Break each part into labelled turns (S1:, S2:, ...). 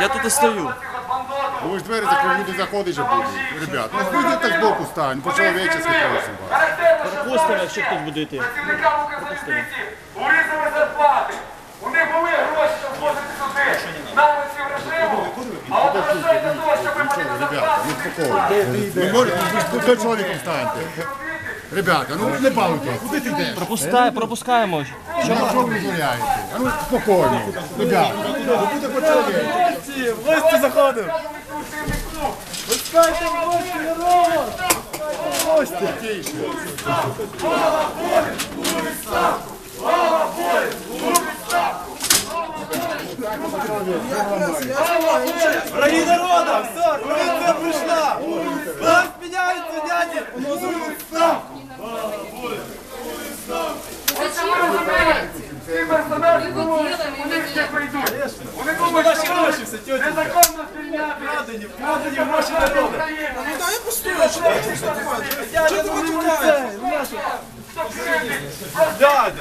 S1: Я тут і стою.
S2: Будешь двері закрив, люди заходить же будуть. Ребят, ну вийди так збоку стань, по-чоловічески просим вас.
S1: Пропустимо, якщо хтось буде йти.
S3: Працівникам Укрзалізниці урізали зарплати. У них були гроші, щоб возити сюди. Навиці в режиму. А от грошей того, щоб ви могли
S2: Ребята, не спокійно. Ви можете, ви чоловіком станьте. Ребята, ну не балуйте, куди ти йдеш?
S1: Пропускай, пропускаємо.
S2: Що ви визволяєте? А ну спокійно. Ребята, буде по-чоловічески.
S1: В гості заходимо.
S4: Враги народа! Все, прийшла! Вас міняються, дяді!
S3: Оце ви розумієте? Ці персонажі думають, що вони ще прийдуть. Вони думають, що
S4: гроші
S3: вони
S4: все, тьотя.
S3: незаконно звільняти.
S4: Вкрадені, вкрадені гроші народу!
S3: Ну
S4: дай я постою, що ти Що ти матюкаєш? Дядя!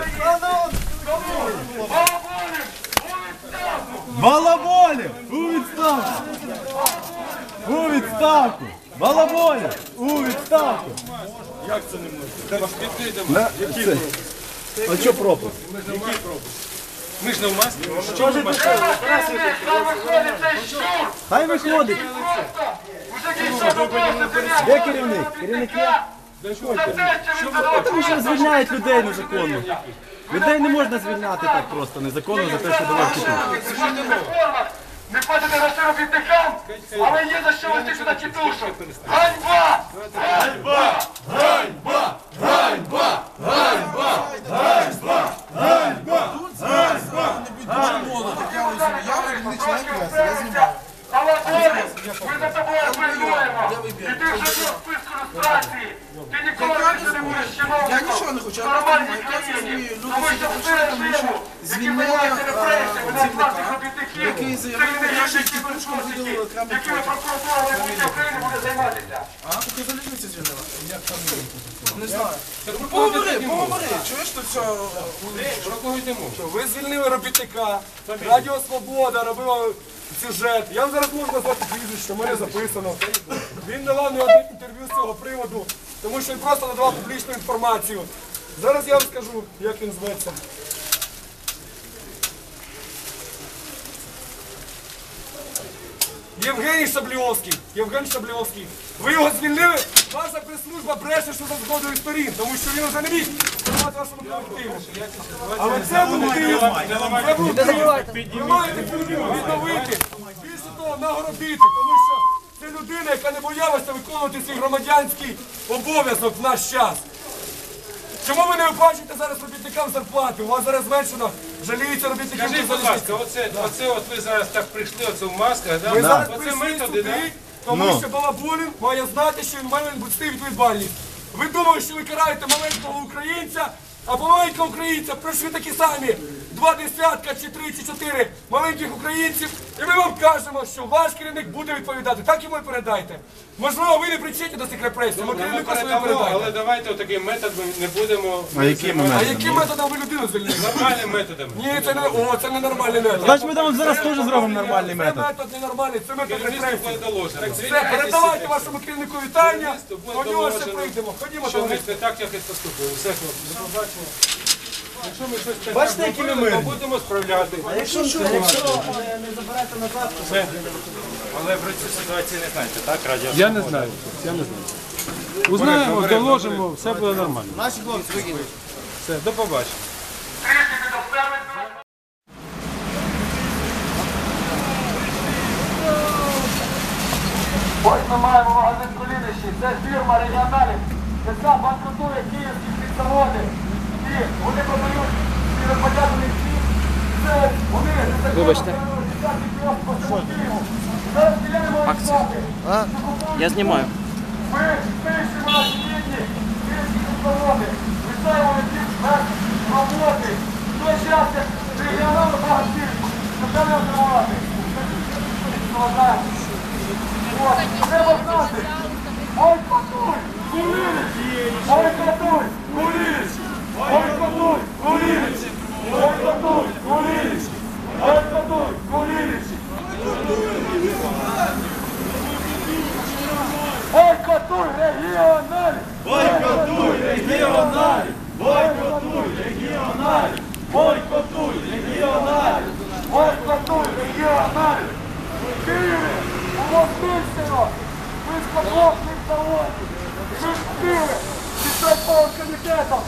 S4: Балаболів! У відставку! У відставку! Балаболів! У відставку! Як це не може? Який А що пропуск?
S5: Ми ж не в масці.
S3: Цей щур.
S4: Хай виходить!
S3: Що?
S4: Де керівник? Керівник є? Тому що звільняють людей незаконно. Людей не можна звільняти так просто незаконно за те, що давав тіту.
S3: Не платите гроші робітникам, але є за що вести сюди тітушу. Ганьба! Ганьба! Ганьба! Ганьба! Ганьба! Ганьба! Алабони, ми за тобою прийдуємо. І ти вже в списку люстрації. Ти ніколи більше не будеш чиновником.
S6: Я нічого не хочу, я просто я розумію, люди
S3: що
S6: тому що
S3: наших
S6: працівника, який заявив, що тітушку виділили окремий потяг.
S3: прокуратура Республіки України буде займатися.
S6: А, поки залізниця звільнила. Не знаю. Поговори, поговори. Чуєш, що все...
S5: Про кого йдемо?
S7: Ви звільнили робітника, Радіо Свобода робила сюжет. Я вам зараз можу назвати прізвище, в мене записано. Він давав не одне інтерв'ю з цього приводу, тому що він просто надавав публічну інформацію. Зараз я вам скажу, як він зветься. Євгеній Шабльовський. Євген Шабльовський. Ви його звільнили? Ваша прес-служба бреше, що за згодою сторін, тому що він вже не міг керувати вашому колективу. Але це буде дивно. Це буде дивно. Ви маєте відновити. Більше того, нагородити, тому що це людина, яка не боялася виконувати свій громадянський обов'язок в наш час. Чому ви не виплачуєте зараз робітникам зарплати? У вас зараз зменшено, жаліються робітникам
S5: Скажіть, будь ласка, оце, оце от ви зараз так прийшли, оце в масках, да?
S7: Ви зараз
S5: Оце
S7: прийшли
S5: методи, да?
S7: сюди, тому що Балабулін має знати, що він має нести відповідальність. Ви думали, що ви караєте маленького українця, а маленького українця прийшли такі самі два десятка чи три чи чотири маленьких українців, і ми вам кажемо, що ваш керівник буде відповідати. Так йому і передайте. Можливо, ви не причетні до цих репресій,
S5: Ми
S7: керівнику своє
S5: передамо, але давайте такий метод ми не будемо.
S4: А якими
S7: А яким методом ви людину звільнили?
S5: Нормальним методом.
S7: Ні, це не о, це не нормальний метод.
S4: Значить, ми там зараз теж зробимо нормальний метод.
S7: Це
S4: метод.
S7: метод ненормальний, це метод репресій. Все, передавайте вашому керівнику вітання. До нього ще прийдемо. Ходімо,
S5: Що ми не так якось поступили. Все, хлопці, до побачення. Якщо ми щось не
S4: Бачите, які ми
S5: то
S4: мирні?
S5: будемо справляти.
S4: Якщо якщо не заберете назад, то
S8: Але про цю ситуацію не знаєте, так? Радіо
S9: Я не знаю. Я не знаю. Узнаємо, доложимо, все буде нормально.
S2: Наші хлопці вигідні.
S9: Все, до побачення.
S3: Ось ми маємо магазин Кулінищі. Це фірма регіоналів, яка банкрутує київські
S1: Вибачте.
S3: Зараз стріляємо акції.
S1: Я знімаю.
S3: Ми знищимо наші рідні київські підзаводи. Вітаємо від них без роботи. В той час, як регіонали багатші, почали отримувати. Треба знати. Ой, катуй! Куліч! Ой, катуй! Куліч! Ой, катуй! Куліч! Ой, регіональ! Бойкотуй, регіональ! Бойкотуй, регіональ! Бойкотуй, регіональ! Бойкотуй, регіональ! Києві! Волостильщина! Високоплотний завод! Шестіри! Після полк комітетом!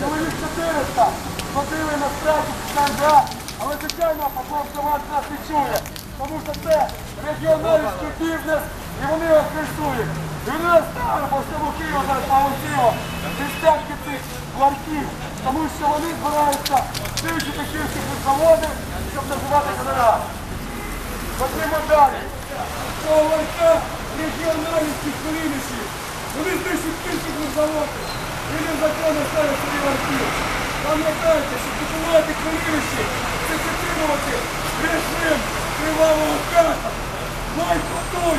S3: Чоловік 400! Ходили на страху КНДА, але звичайно, Поповська вас нас не чує, тому що це регіоналівський бізнес і вони його кришують. І вони розставили по всьому Києву зараз полетіло. Десятки цих ларьків. Тому що вони збираються знищити київські заводи, щоб називати генерал. Ходімо далі. Цього Ларька регіональних хвилинищів. Вони знищують київські заводи. І незаконно ставлять собі ларьки. Пам'ятайте, що купувати хвилинищі – це підтримувати режим кривавого ката. Майкотуй,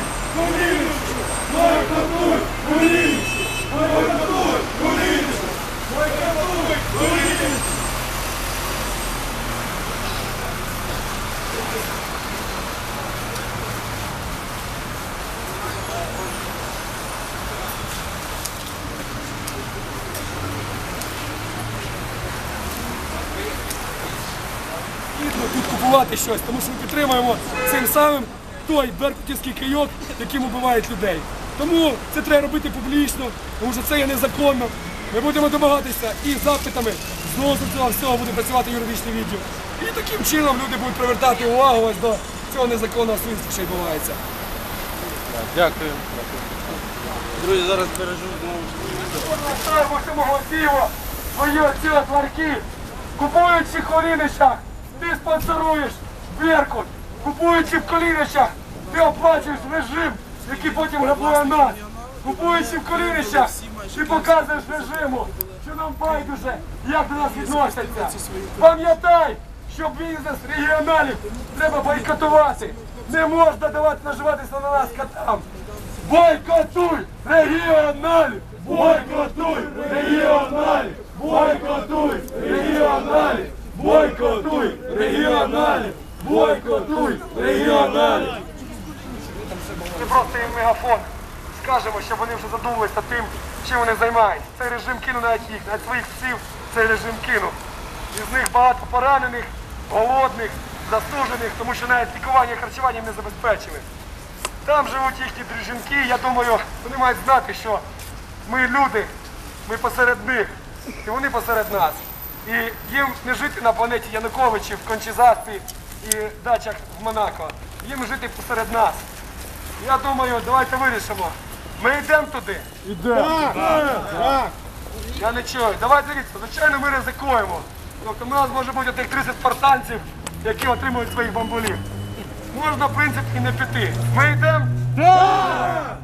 S3: тут купувати щось, тому що ми підтримуємо цим самим той беркутівський кийок, яким убивають людей. Тому це треба робити публічно, тому що це є незаконно. Ми будемо домагатися і запитами знову з цього всього буде працювати юридичний відділ. І таким чином люди будуть привертати увагу ось до цього незаконного свинства, що відбувається.
S9: Дякую. Друзі, зараз бережу знову.
S3: Ставимо самого Києва свої оці от ларки. Купуючи в колінищах, ти спонсоруєш Беркут. Купуючи в колінищах, ти оплачуєш режим, який потім грабує нас. Купуючи в колінищах, ти показуєш режиму, що нам байдуже, як до нас відносяться. Пам'ятай, що бізнес регіоналів треба бойкотувати. Не можна давати наживатися на нас котам. Бойкотуй регіоналів! Бойкотуй регіоналів! Бойкотуй регіоналів! Бойкотуй регіоналів! Бойкотуй регіоналів! Це просто їм мегафон. Скажемо, щоб вони вже задумалися тим, чим вони займаються. Цей режим кинув навіть їх, навіть своїх псів цей режим кинув. Із них багато поранених, голодних, засуджених, тому що навіть лікування і харчування не забезпечили. Там живуть їхні жінки, я думаю, вони мають знати, що ми люди, ми посеред них, і вони посеред нас. І їм не жити на планеті Януковичів, Кончезаспі і дачах в Монако. Їм жити посеред нас. Я думаю, давайте вирішимо. Ми йдемо туди. Йдемо. Я не чую. Давайте дивіться, звичайно, ми ризикуємо. Тобто у нас може бути тих 30 спартанців, які отримують своїх бамбулів. Можна, в принципі, і не піти. Ми йдемо? Так!